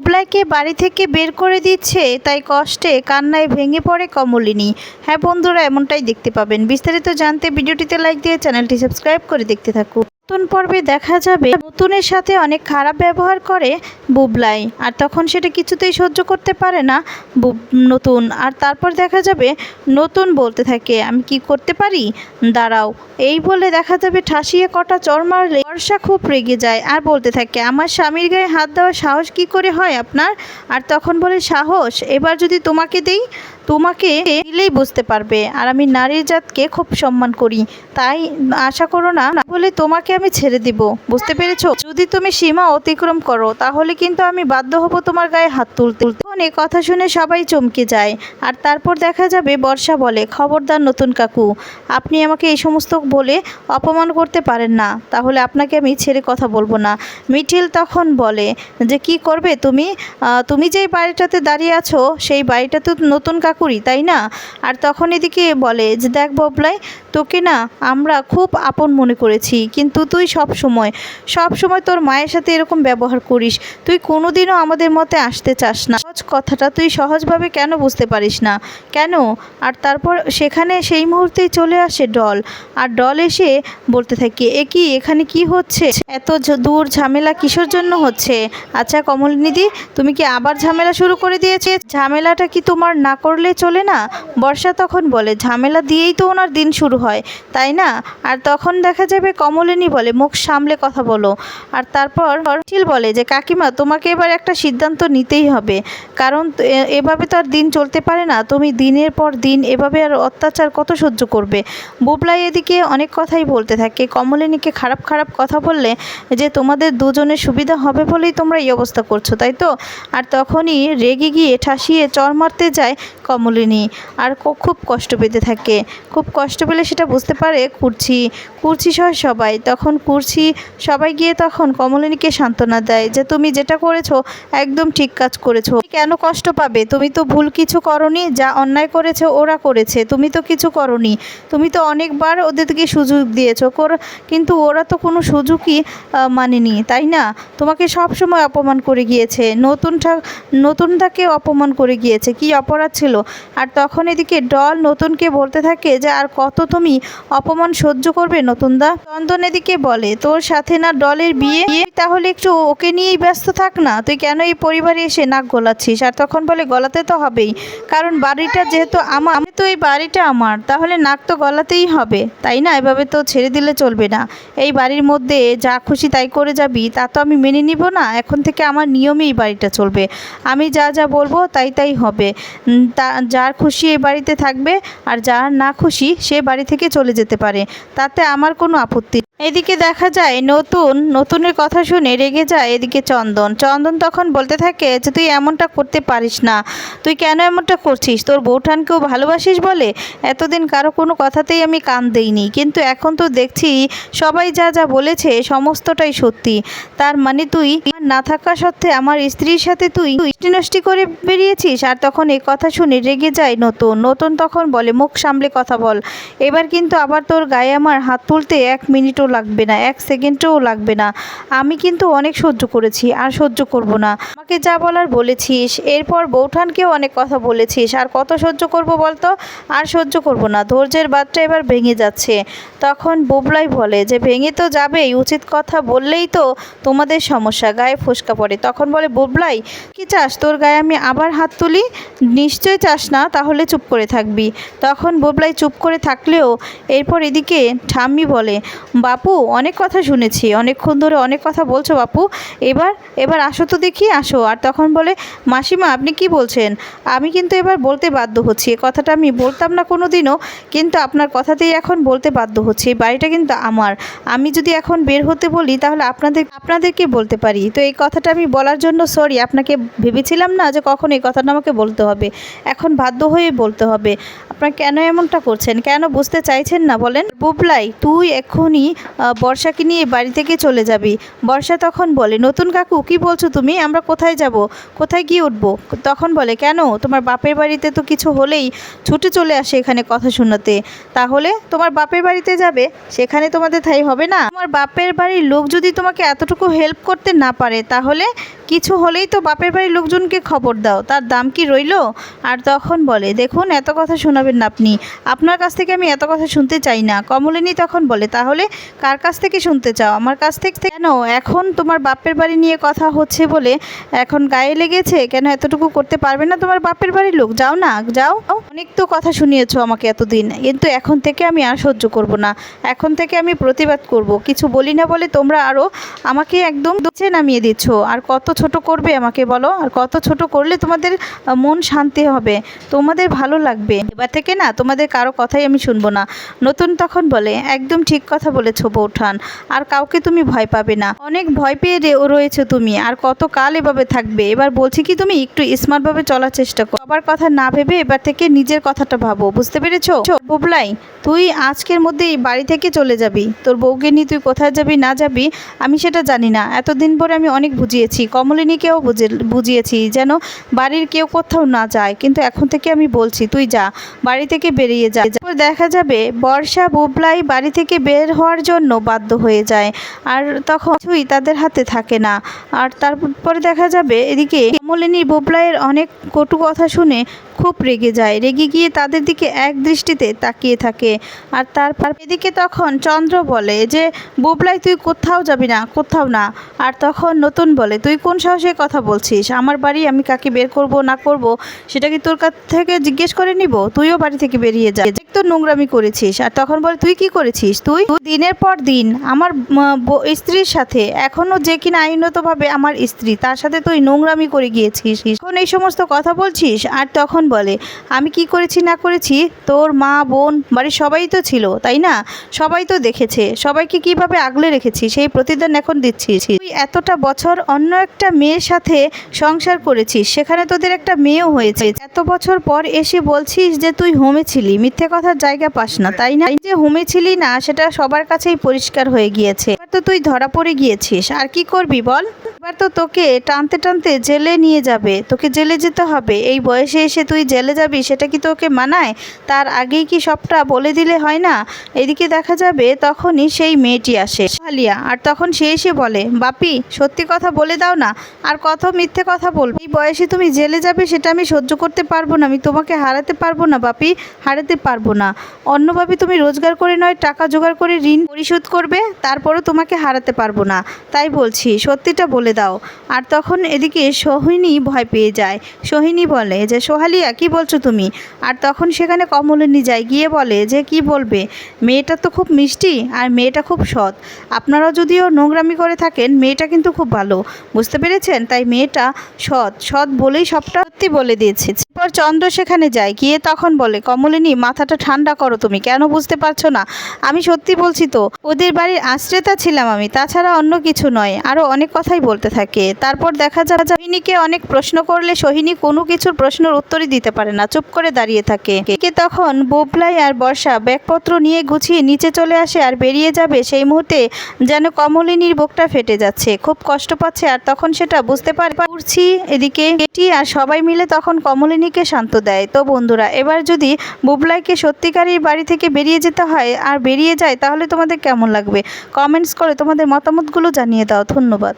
বুবলাইকে বাড়ি থেকে বের করে দিচ্ছে, তাই কষ্টে কান্নায় ভেঙে পড়ে কমলিনী। হ্যাঁ বন্ধুরা, এমনটাই দেখতে পাবেন। বিস্তারিত জানতে ভিডিওটিতে লাইক দিয়ে চ্যানেলটি সাবস্ক্রাইব করে দেখতে থাকুন। নতুন পর্বে দেখা যাবে। নতুনের সাথে অনেক খারাপ ব্যবহার করে বুবলাই। আর তখন সেটা কিছুতেই সহ্য করতে পারে না নতুন। আর তারপর দেখা যাবে নতুন বলতে থাকে, আমি কি করতে পারি? দাঁড়াও। এই বলে দেখা যাবে ঠাসিয়ে কটা চর মারলে বর্ষা খুব রেগে যায়। আর বলতে থাকে, আমার স্বামীর গায়ে হাত দেওয়ার সাহস কি করে হয় আপনার? আর তখন বলে, সাহস? এবার যদি তোমাকে দেই তোমাকে দিলেই বুঝতে পারবে। আর আমি নারীর জাতকে খুব সম্মান করি। তাই আশা করো না বলে তোমাকে আমি ছেড়ে দিব। বুঝতে পেরেছ? যদি তুমি সীমা অতিক্রম করো, তাহলে কিন্তু আমি বাধ্য হব তোমার গায়ে হাত তুলতে। তখন কথা শুনে সবাই চমকে যায়। আর তারপর দেখা যাবে বর্ষা বলে, খবরদার নতুন কাকু, আপনি আমাকে এই সমস্ত বলে অপমান করতে পারেন না। তাহলে আপনাকে আমি ছেড়ে কথা বলব না। মিঠিল তখন বলে, যে কি করবে তুমি? তুমি যেই বাড়িটাতে দাঁড়িয়ে আছো, সেই বাড়িটা তো নতুন কাকুরি তাই না? আর তখন এদিকে বলে যে দেখ ববলাই তোকে না আমরা খুব আপন মনে করেছি, কিন্তু তুই সব সময় সব সময় তোর মায়ের সাথে এরকম ব্যবহার করিস, তুই কোনোদিনও আমাদের মতে আসতে চাস না। সহজ কথাটা তুই সহজভাবে কেন বুঝতে পারিস না? কেন? আর তারপর সেখানে সেই মুহূর্তেই চলে আসে ডল, আর ডল এসে বলতে থাকে, এ কি, এখানে কি হচ্ছে? এত দূর ঝামেলা কিসের জন্য হচ্ছে? আচ্ছা কমলিনীদি, তুমি কি আবার ঝামেলা শুরু করে দিয়েছে? ঝামেলাটা কি তোমার না করলে চলে না? বর্ষা তখন বলে, ঝামেলা দিয়েই তো ওনার দিন শুরু হয়, তাই না? আর তখন দেখা যাবে কমলিনী বলে, মুখ সামলে কথা বলো। আর তারপর চিল বলে যে, কাকিমা, তোমাকে এবার একটা সিদ্ধান্ত নিতেই হবে। কারণ এভাবে তো আর দিন চলতে পারে না। তুমি দিনের পর দিন এভাবে আর অত্যাচার কত সহ্য করবে? বুবলাই এদিকে অনেক কথাই বলতে থাকে। কমলিনীকে খারাপ খারাপ কথা বললে যে, তোমাদের দুজনের সুবিধা হবে বলেই তোমরা এই অবস্থা করছ, তাই তো? আর তখনই রেগে গিয়ে ঠাসিয়ে চর মারতে যায় কমলিনী। আর খুব কষ্ট পেতে থাকে। খুব কষ্ট পেলে সেটা বুঝতে পারে কুর্চি কুর্চি সহ সবাই। তখন কুর্চি সবাই গিয়ে তখন কমলিনীকে সান্ত্বনা দেয় যে, তুমি যেটা করেছ একদম ঠিক কাজ করেছ। কেন কষ্ট পাবে? তুমি তো ভুল কিছু করনি, যা অন্যায় করেছে ওরা করেছে। তুমি তো কিছু করনি। তুমি তো অনেকবার ওদেরকে সুযোগ দিয়েছ। কিন্তু ওরা তো কোনো সুযোগই মানেনি, তাই না? তোমাকে সব সময় অপমান করে গিয়েছে। নতুন নতুনটা, নতুনটাকে অপমান করে গিয়েছে। কি অপরাধ ছিল? আর তখন এদিকে ডল নতুনকে বলতে থাকে যে, আর কত তুমি অপমান সহ্য করবে নতুনদা। চন্দন এদিকে বলে, তোর সাথে না ডলের বিয়ে? তাহলে একটু ওকে নিয়েই ব্যস্ত থাক না। তুই কেন এই পরিবারে এসে নাক গলাচ্ছিস? আর তখন বলে, গলাতে তো হবেই। কারণ বাড়িটা যেহেতু আমার আমি তো এই বাড়িটা আমার। তাহলে নাক তো গলাতেই হবে। তাই না? এভাবে তো ছেড়ে দিলে চলবে না। এই বাড়ির মধ্যে যা খুশি তাই করে যাবি। তা তো আমি মেনে নিব না। এখন থেকে আমার নিয়মে এই বাড়িটা চলবে। আমি যা যা বলব তাই তাই হবে। তা, যার খুশি এই বাড়িতে থাকবে আর যার না খুশি সে বাড়ি থেকে চলে যেতে পারে, তাতে আমার কোনো আপত্তি। এদিকে দেখা যায়, নতুন, নতুনের কথা শুনে রেগে যায় এদিকে চন্দন। চন্দন তখন বলতে থাকে যে, তুই এমনটা করতে পারিস না। তুই কেন এমনটা করছিস? তোর বউঠানকেও ভালোবাসিস বলে? এতদিন কারও কোনো কথাতেই আমি কান দেইনি। কিন্তু এখন তো দেখছি সবাই যা যা বলেছে সমস্তটাই সত্যি। তার মানে তুই না থাকা সত্ত্বে আমার স্ত্রীর সাথে তুই নষ্টি করে বেরিয়েছিস? আর তখন এই কথা শুনে রেগে যায় নতুন। নতুন তখন বলে, মুখ সামলে কথা বল। এবার কিন্তু আবার তোর গায়ে আমার হাত তুলতে এক মিনিটও লাগবে না, এক সেকেন্ডও লাগবে না। আমি কিন্তু অনেক সহ্য করেছি, আর সহ্য করব না। আমাকে যা বলার বলেছিস। এরপর বৌঠানকেও অনেক কথা বলেছিস। আর কত সহ্য করব বলতো? আর সহ্য করব না। ধৈর্যের বাদটা এবার ভেঙে যাচ্ছে। তখন বুবলাই বলে, যে ভেঙে তো যাবেই। উচিত কথা বললেই তো তোমাদের সমস্যা। গায়ে ফোসকা পড়ে। তখন বলে, বুবলাই, কি চাস? তোর গায়ে আমি আবার হাত তুলি? নিশ্চয় চাস না, তাহলে চুপ করে থাকবি। তখন বুবলাই চুপ করে থাকলেও এরপর এদিকে ঠাম্মি বলে, বাপু, অনেক কথা শুনেছি। অনেকক্ষণ ধরে অনেক কথা বলছো বাপু। এবার এবার আসো তো দেখি, আসো। আর তখন বলে, মাসিমা, আপনি কি বলছেন? আমি কিন্তু এবার বলতে বাধ্য হচ্ছি। কথাটা আমি বলতাম না কোনো দিনও কিন্তু আপনার কথাতেই এখন বলতে বাধ্য হচ্ছি। এই বাড়িটা কিন্তু আমার। আমি যদি এখন বের হতে বলি, তাহলে আপনাদের, আপনাদেরকে বলতে পারি। তো এই কথাটা আমি বলার জন্য সরি আপনাকে ভেবেছিলাম না যে কখন এই কথাটা আমাকে বলতে হবে। এখন বাধ্য হয়ে বলতে হবে। আপনারা কেন এমনটা করছেন? কেন বুঝতে চাইছেন না বলেন? বুবলাই, তুই এক্ষুনি বর্ষাকে নিয়ে বাড়ি থেকে চলে যাবি। বর্ষা তখন বলে, নতুন কাকু, কি বলছো তুমি? আমরা কোথায় যাব? কোথায় গিয়ে উঠব? তখন বলে, কেন? তোমার বাপের বাড়িতে তো কিছু হলেই ছুটে চলে আসে এখানে কথা শোনাতে। তাহলে তোমার বাপের বাড়িতে যাবে? সেখানে তোমাদের ঠাই হবে না? তোমার বাপের বাড়ির লোক যদি তোমাকে এতটুকু হেল্প করতে না পারে, তাহলে কিছু হলেই তো বাপের বাড়ির লোকজনকে খবর দাও। তার দাম কি রইল? আর তখন বলে, দেখুন, এত কথা শোনাবেন না আপনি। আপনার কাছ থেকে আমি এত কথা শুনতে চাই না। কমলিনী তখন বলে, তাহলে কার কাছ থেকে শুনতে চাও? আমার কাছ থেকে কেন? এখন তোমার বাপের বাড়ি নিয়ে কথা হচ্ছে বলে এখন গায়ে লেগেছে? কেন এতটুকু করতে পারবে না তোমার বাপের বাড়ির লোক? যাও না, যাও। অনেক তো কথা শুনিয়েছো আমাকে এতদিন, কিন্তু এখন থেকে আমি আর সহ্য করব না। এখন থেকে আমি প্রতিবাদ করব। কিছু বলি না বলে তোমরা আরও আমাকে একদম নামিয়ে দিচ্ছ। আর কত ছোট করবে আমাকে বলো, আর কত ছোট করলে তোমাদের মন শান্তি হবে। তোমাদের ভালো লাগবে। এবার থেকে না, তোমাদের কারও কথাই আমি শুনব না। নতুন তখন বলে, একদম ঠিক কথা বলেছ, বৌঠান। আর কাউকে তুমি ভয় পাবে না। অনেক ভয় পেয়ে রয়েছো তুমি। আর কত কাল এভাবে থাকবে। এবার বলছি কি তুমি, একটু স্মার্টভাবে চলার চেষ্টা করো। সবার কথা না ভেবে এবার থেকে নিজের কথাটা ভাবো, বুঝতে পেরেছ? বুবলাই, তুই আজকের মধ্যে এই বাড়ি থেকে চলে যাবি। তোর বউকে নিয়ে তুই কোথায় যাবি, না যাবি, আমি সেটা জানি না। এতদিন পরে আমি অনেক বুঝিয়েছি। কমলিনীকেও বুঝে, বুঝিয়েছি যেন বাড়ির কেউ কোথাও না যায়। কিন্তু এখন থেকে আমি বলছি, তুই যা, বাড়ি থেকে বেরিয়ে যা। দেখা যাবে, বর্ষা বুবলাই বাড়ি থেকে বের হওয়ার জন্য বাধ্য হয়ে যায়। আর তখন কিছুই তাদের হাতে থাকে না। আর তারপরে দেখা যাবে, এদিকে কমলিনী বুবলাইয়ের অনেক কটু কথা শুনে খুব রেগে যায়। রেগে গিয়ে তাদের দিকে এক দৃষ্টিতে তাকিয়ে থাকে। আর তারপর এদিকে তখন চন্দ্র বলে যে, বুবলাই, তুই কোথাও যাবি না, কোথাও না। আর তখন নতুন বলে, তুই কোন সাহসে কথা বলছিস। আমার বাড়ি আমি কাকে বের করব না করব, সেটা কি তোর কাছ থেকে জিজ্ঞেস করে নিব? তুইও বাড়ি থেকে বেরিয়ে যা। তো নোংরামি করেছিস। আর তখন বলে, তুই কি করেছিস? তুই? দিনের পর দিন আমার স্ত্রীর সাথে, এখনও যে কিনা আইনতভাবে আমার স্ত্রী, তার সাথে তুই নোংরামি করে গিয়েছিস। এখন এই সমস্ত কথা বলছিস? আর তখন বলে, আমি কি করেছি, না করেছি? তোর মা, বোন, বাড়ির সবাই তো ছিল, তাই না? সবাই তো দেখেছে। সবাইকে কীভাবে আগলে রেখেছি? সেই প্রতিদান এখন দিচ্ছিস। তুই এতটা বছর অন্য একটা মেয়ের সাথে সংসার করেছিস। সেখানে তোদের একটা মেয়েও হয়েছে। এত বছর পর এসে বলছিস যে তুই হোমে ছিলি। মিথ্যে কথার জায়গা পাস না, তাই না? এই যে হোমে ছিলি না, সেটা সবার কাছেই পরিষ্কার হয়ে গিয়েছে। তো তুই ধরা পড়ে গিয়েছিস, আর কি করবি বল? এবার তো তোকে টানতে টানতে জেলে নিয়ে যাবে, তোকে জেলে যেতে হবে। এই বয়সে এসে তুই জেলে যাবি, সেটা কি তোকে মানায়? তার আগেই কি সবটা বলে দিলে হয় না? এদিকে দেখা যাবে তখনই সেই মেয়েটি আসে আলিয়া আর তখন সে এসে বলে, বাপি, সত্যি কথা বলে দাও না, আর কত মিথ্যে কথা বলবে? এই বয়সে তুমি জেলে যাবে, সেটা আমি সহ্য করতে পারব না, আমি তোমাকে হারাতে পারব না, বাপি, হারাতে পারব না। অন্যভাবে তুমি রোজগার করে নয়, টাকা জোগাড় করে ঋণ পরিশোধ করবে, তারপরও তোমাকে হারাতে পারব না। তাই বলছি, সত্যিটা বলে দাও। আর তখন এদিকে সোহিনী ভয় পেয়ে যায়। সোহিনী বলে, যে সোহালিয়া, কি বলছো তুমি? আর তখন সেখানে কমলিনী যায়, গিয়ে বলে, যে কি বলবে? মেয়েটা তো খুব মিষ্টি আর মেয়েটা খুব সৎ। আপনারা যদিও নোংরামি করে থাকেন, মেয়েটা কিন্তু খুব ভালো। বুঝতে পেরেছেন? তাই মেয়েটা সৎ। সৎ বলেই সবটা সত্যি বলে দিয়েছে। এরপর চন্দ্র সেখানে যায়, গিয়ে তখন বলে, কমলিনী, মাথাটা ঠান্ডা করো তুমি। কেন বুঝতে পারছ না? আমি সত্যি বলছি তো, ওদের বাড়ির আশ্রেতা ছিলাম আমি, তাছাড়া অন্য কিছু নয়। আরও অনেক কথাই বলতে থাকে। তারপর দেখা যায় সোহিনীকে অনেক প্রশ্ন করলে সোহিনী কোনো কিছুর প্রশ্নের উত্তরই দিতে পারে না, চুপ করে দাঁড়িয়ে থাকে। একে তখন বোবলাই আর বর্ষা ব্যাগপত্র নিয়ে গুছিয়ে নিচে চলে আসে আর বেরিয়ে যাবে সেই মুহূর্তে যেন কমলিনীর বুকটা ফেটে যাচ্ছে। খুব কষ্ট পাচ্ছে আর তখন সেটা বুঝতে পারে উঠছি এদিকে। কেটি আর সবাই মিলে তখন কমলিনীকে শান্ত দেয়। তো বন্ধুরা, এবার যদি বুবলাইকে সত্যিকারই বাড়ি থেকে বেরিয়ে যেতে হয় আর বেরিয়ে যায়, তাহলে তোমাদের কেমন লাগবে? কমেন্টস করে তোমাদের মতামতগুলো জানিয়ে দাও ধন্যবাদ।